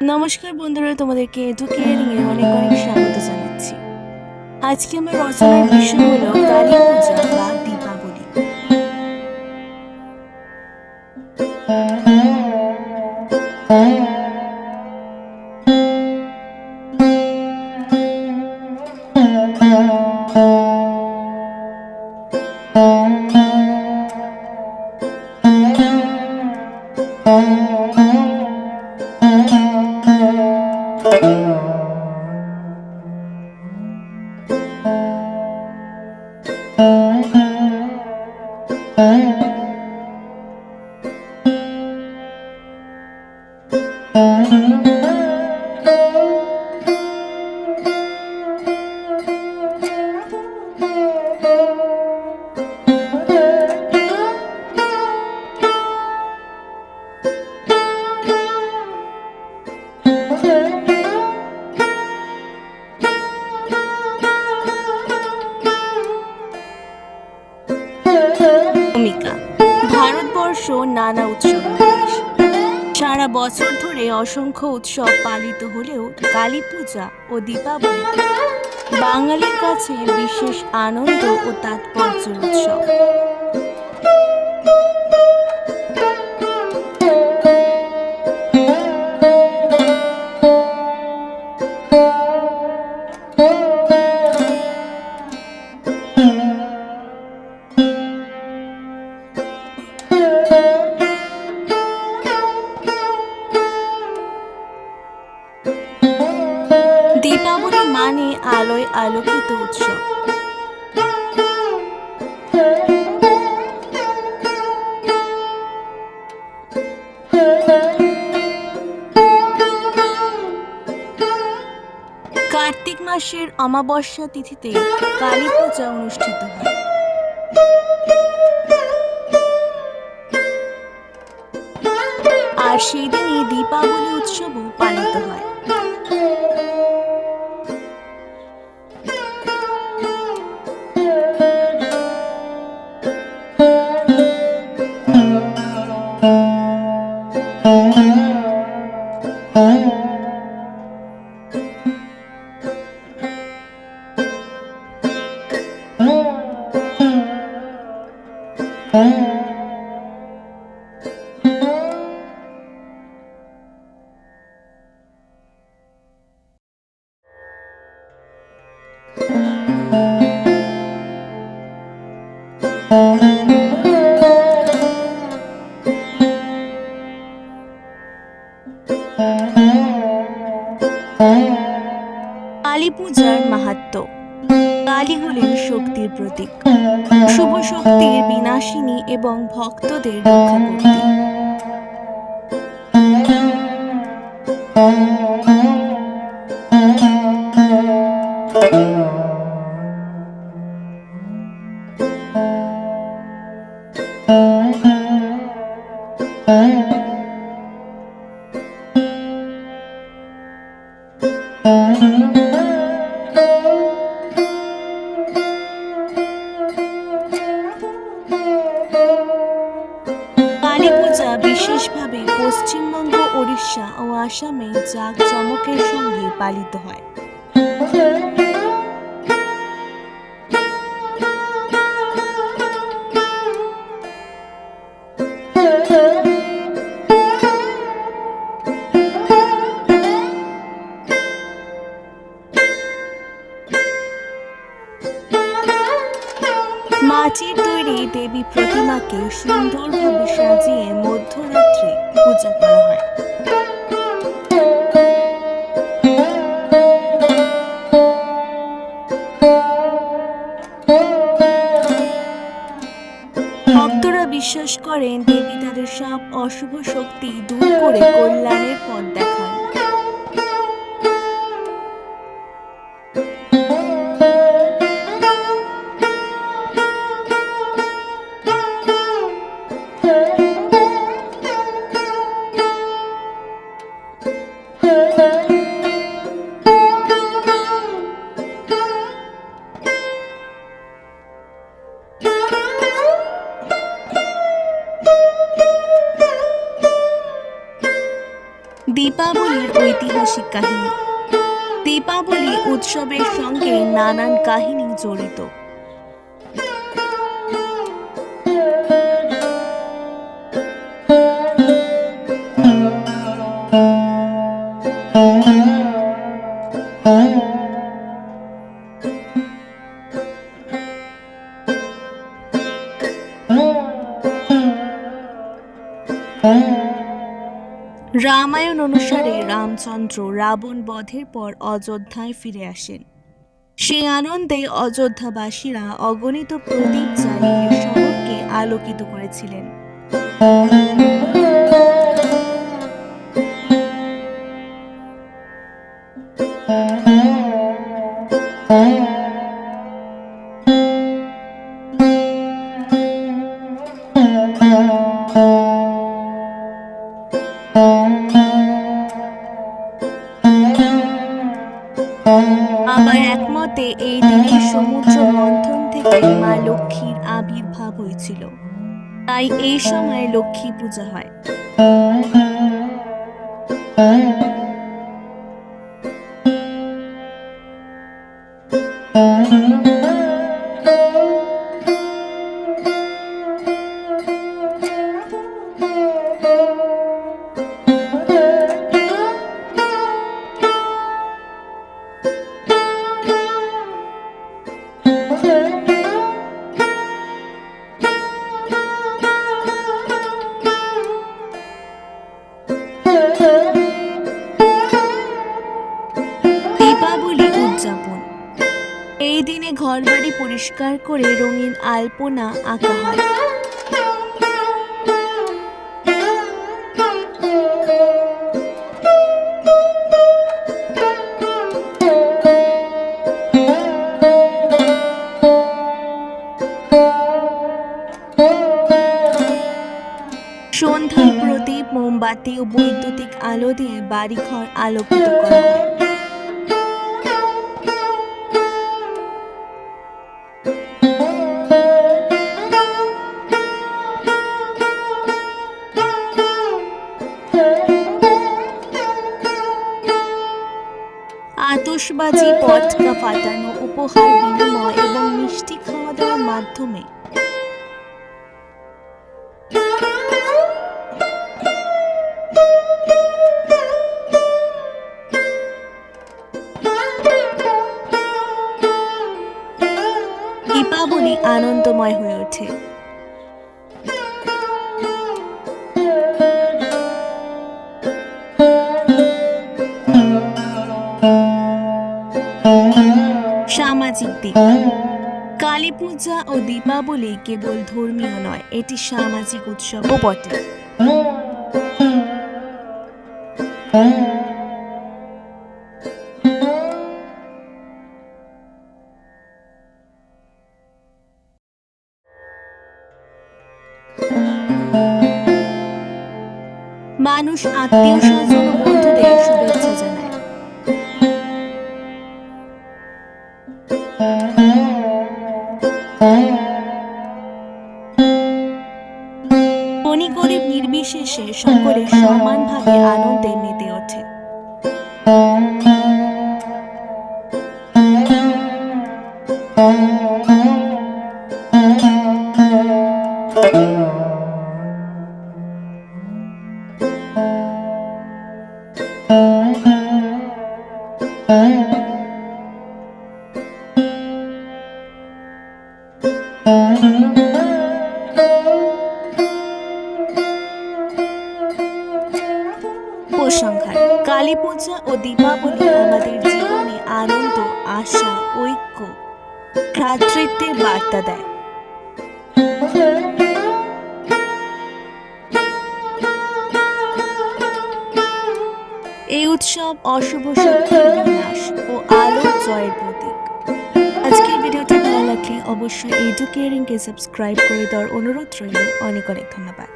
নমস্কার বন্ধুরা, তোমাদেরকে এডুকেয়ারিং এ অনেক অনেক স্বাগত জানাচ্ছি। আজকে আমার রচনার বিষয় হলো কালী পূজা বা ভূমিকা বছর ধরে অসংখ্য উৎসব পালিত হলেও কালী পূজা ও দীপাবলি বাঙালির কাছে বিশেষ আনন্দ ও তাৎপর্য উৎসব। মাসের অমাবস্যা তিথিতে কালী পূজা অনুষ্ঠিত হয়। আর সেই দিনই দীপাবলি উৎসবও পালিত হয়। কালী পূজার মাহাত্ম। কালী হলেন শক্তির প্রতীক। শুভ শক্তির বিনাশিনী এবং ভক্তদের রক্ষা করতে কালী পূজা বিশেষভাবে পশ্চিমবঙ্গ ওড়িশা ও আসামে জাঁকজমকের সঙ্গে পালিত হয়। মাটির তৈরি দেবী প্রতিমাকে সুন্দরভাবে সাজিয়ে মধ্যরাত্রে পূজা করা হয়। বিশ্বাস করেন দেবী তাদের সব অশুভ শক্তি দূর করে কল্যাণের পথ দেখান। দীপাবলির ঐতিহাসিক কাহিনী। দীপাবলি উৎসবের সঙ্গে নানান কাহিনী জড়িত। রামায়ণ অনুসারে রামচন্দ্র রাবণ বধের পর অযোধ্যায় ফিরে আসেন। সেই আনন্দে অযোধ্যাবাসীরা অগণিত প্রদীপ জ্বালিয়ে শহরকে আলোকিত করেছিলেন। সমুদ্র মন্থন থেকে মা লক্ষ্মীর আবির্ভাব হয়েছিল। তাই এই সময় লক্ষ্মী পূজা হয়। দীপাবলি উদযাপন এই দিনে ঘরবাড়ি পরিষ্কার করে রঙিন আলপনা আঁকা হয়। সন্ধ্যায় প্রদীপ, মোমবাতি ও বৈদ্যুতিক আলো দিয়ে বাড়িঘর আলোকিত করা হয়। আতশবাজি পটকা ফাটানো উপহার বিনিময় এবং মিষ্টি খাওয়া দাওয়ার মাধ্যমে। দীপাবলি আনন্দময় হয়ে ওঠে। সামাজিক দিক। কালী পূজা ও দীপাবলি কেবল ধর্মীয় নয়, এটি সামাজিক উৎসবও বটে। মানুষ আত্মীয় স্বজন বন্ধুদের শুভেচ্ছা জানায়। ধনী গরিব নির্বিশেষে সকলে সমানভাবে আনন্দে মেতে ওঠে। দীপাবলি আমাদের জীবনে আনন্দ, আশা, ঐক্য ভ্রাতৃত্বের বার্তা দেয়। এই উৎসব অশুভ ও আলোর জয়ের প্রতীক। আজকের ভিডিওটি ভালো লাগলে অবশ্যই এডুকেয়ারিংকে সাবস্ক্রাইব করে দেওয়ার অনুরোধ রইল। অনেক অনেক ধন্যবাদ।